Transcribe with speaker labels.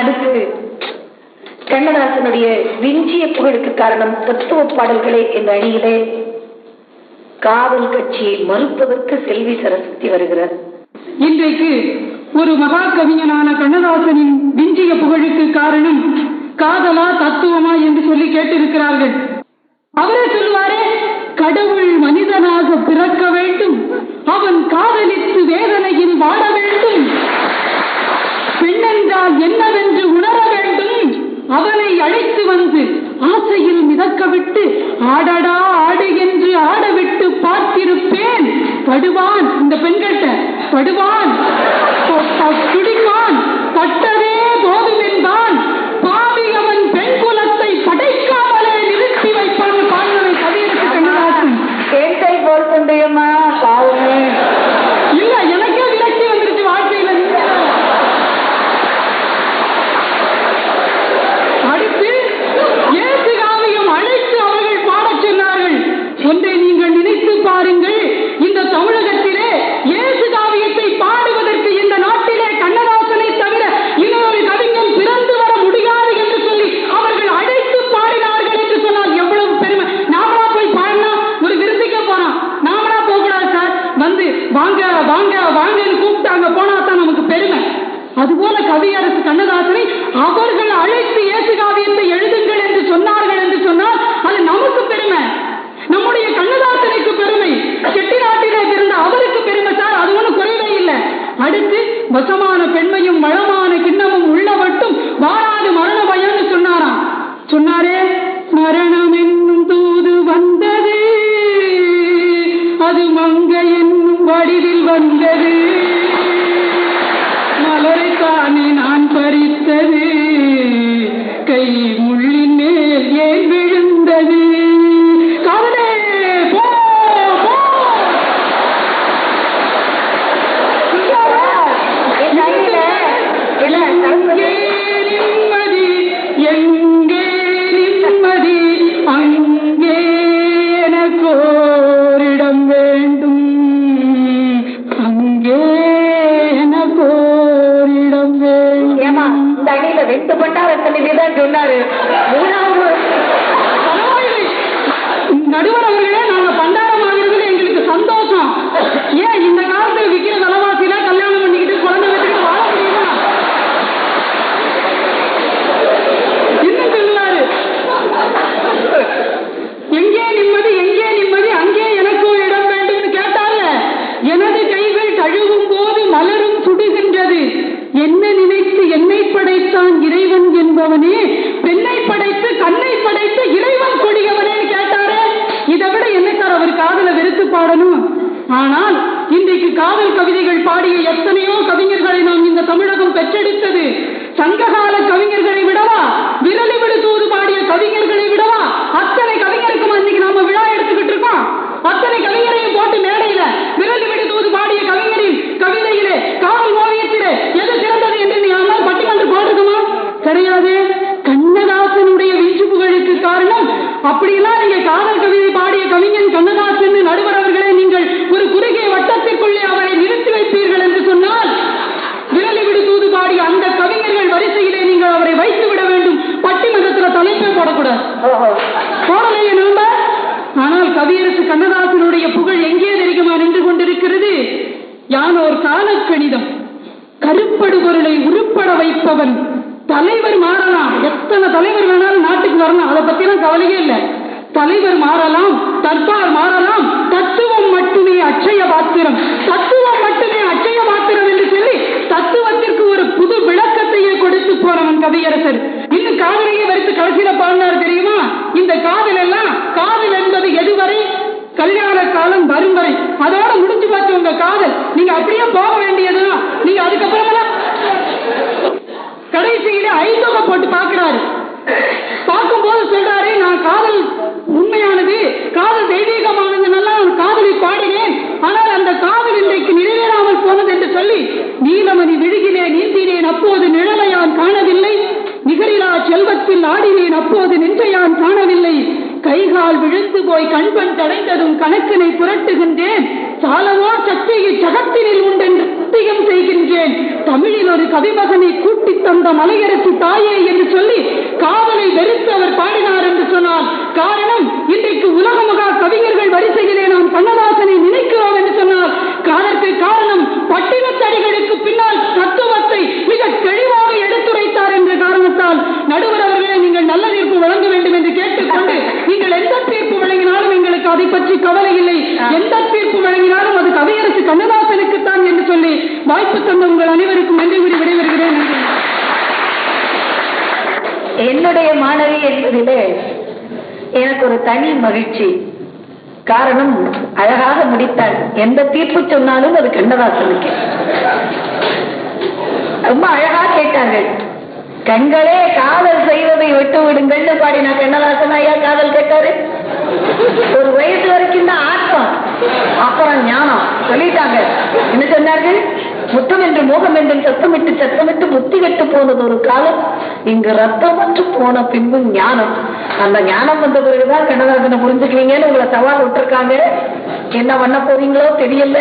Speaker 1: அடுத்து கண்ணதாசனுடைய விஞ்சிய புகழுக்கு காரணம் தத்துவ பாடல்களே என்ற அணியிலே காதல் கட்சியை மறுப்பதற்கு செல்வி சரஸ்வதி வருகிறார்.
Speaker 2: இன்றைக்கு ஒரு மகா கவிஞனான கண்ணதாசனின் விஞ்சிய புகழுக்கு காரணம் காதலா தத்துவமா என்று சொல்லி கேட்டிருக்கிறார்கள். அவரே சொல்லுவாரே கடவுள் மனிதனாக பிற வேண்டும் அவன் காதலித்து வேதனையில் வாழ வேண்டும் பெண்ணென்றால் என்னவென்று உணர வேண்டும் அவனை அழைத்து வந்து ஆசையில் மிதக்க விட்டு ஆடாடா ஆடு என்று ஆடவிட்டு பார்த்திருப்பேன். படுவான் இந்த பெண்கள்கிட்ட படுவான். குடிப்பான் துடிப்பான் பட்டதே போதும் என்பான் அவர்கள் அழைத்து இயேசு காவியத்தை
Speaker 1: அணியில ரெண்டு பண்டாரத்தனை தான் சொன்னாரு. மூணாவது
Speaker 2: நடுவர் அவர்களே நாங்க பண்டாரம் வாங்குறதுல எங்களுக்கு சந்தோஷம். ஏன் இந்த காலத்துல விக்கிற விலைவாசியில கல்யாணம் பண்ணிக்கிட்டு குழந்தை வச்சுக்கிட்டு வாழ முடியுமா? இன்னும் சொல்லுவாரு. எங்கே நிம்மதி எங்கே நிம்மதி அங்கே எனக்கும் இடம் வேண்டும் கேட்டாங்க எனது கைகள் கழுவும் போது மலரும் சுடுகின்றது. என்ன நினைத்து என்னை படை படைத்தான் இறைவன் என்பவனே. பெண்ணை படைத்து கண்ணை படைத்து இறைவன் கொடியவனே கேட்டாரே. இதை விட என்ன சார் அவர் காதல வெறுத்து பாடணும்? ஆனால் இன்றைக்கு காதல் கவிதைகள் பாடிய எத்தனையோ கவிஞர்களை நாம் இந்த தமிழகம் பெற்றெடுத்தது. சங்ககால கவிஞர்களை விடவா? விரலி அப்படியெல்லாம் நீங்க காதல் கவிதை பாடிய கவிஞன் கண்ணதாசன் நடுவர் அவர்களே நீங்கள் ஒரு குறுகிய வட்டத்திற்குள்ளே அவரை நிறுத்தி வைப்பீர்கள் என்று சொன்னால் விரலி விடு தூது பாடிய அந்த கவிஞர்கள் வரிசையிலே நீங்கள் அவரை வைத்து விட வேண்டும். பட்டிமன்றத்தில் தலைப்பே போடக்கூடாது. போடலையே நம்ப ஆனால் கவியரசு கண்ணதாசனுடைய புகழ் எங்கே தெரியுமா நின்று கொண்டிருக்கிறது? யான் யானோர் காலக்கணிதம். கருப்படு பொருளை உருப்பட வைப்பவன் தலைவர் மாறலாம். எத்தனை தலைவர் வேணாலும் நாட்டுக்கு வரலாம் அதை பத்திலாம் கவலையே இல்லை. தலைவர் மாறலாம் தர்பார் மாறலாம் தத்துவம் மட்டுமே அச்சய பாத்திரம். தத்துவம் மட்டுமே அச்சய பாத்திரம் என்று சொல்லி தத்துவத்திற்கு ஒரு புது விளக்கத்தையே கொடுத்து போனவன் கவியரசர். இன்னும் காதலையே வரித்து கடைசியில பாடினார் தெரியுமா? இந்த காதல் எல்லாம் காதல் என்பது எதுவரை? கல்யாண காலம் வரும் வரை. அதோட முடிஞ்சு பார்த்து உங்க காதல். நீங்க அப்படியே போக வேண்டியதுதான். கைகால் விழுந்து போய் கண்பன் தடைந்ததும் கணக்கினை புரட்டுகின்றேன். சாலவோ சக்தியை சகத்தினில் உண்டென்று சத்தியம் செய்கின்றேன். தமிழில் ஒரு கவிமகனை கூட்டி தந்த மலையரசு தாயே என்று சொல்லி பற்றி கவலை இல்லை. எந்த தீர்ப்பு வழங்கினாலும் அது கவியரசு கண்ணதாசனுக்கு தான் என்று சொல்லி வாய்ப்பு தந்த உங்கள் அனைவருக்கும் நன்றி கூறி விடைபெறுகிறேன்.
Speaker 1: என்னுடைய மாணவி என்பதிலே எனக்கு ஒரு தனி மகிழ்ச்சி. காரணம் அழகாக முடித்தாள். எந்த தீர்ப்பு சொன்னாலும் அது கண்ணதாசனுக்கு. ரொம்ப அழகா கேட்டார்கள். கண்களே காதல் செய்வதை விட்டு விடுங்கள்னு பாடினா கண்ணதாசன் ஐயா காதல் கேட்டாரு. ஒரு வயசு வரைக்கும் தான் ஆத்மம் அப்புறம் ஞானம். சொல்லிட்டாங்க. என்ன சொன்னார்கள்? முத்தம் என்று மோகம் என்று சத்தமிட்டு சத்தமிட்டு புத்தி கெட்டு போனது ஒரு காலம். இங்கு ரத்தமற்று போன பின்பு ஞானம். அந்த ஞானம் வந்த பிறகுதான் கண்ணதாசனை புரிஞ்சுக்குவீங்கன்னு உங்களை சவால் விட்டுருக்காங்க. என்ன பண்ண போறீங்களோ தெரியல.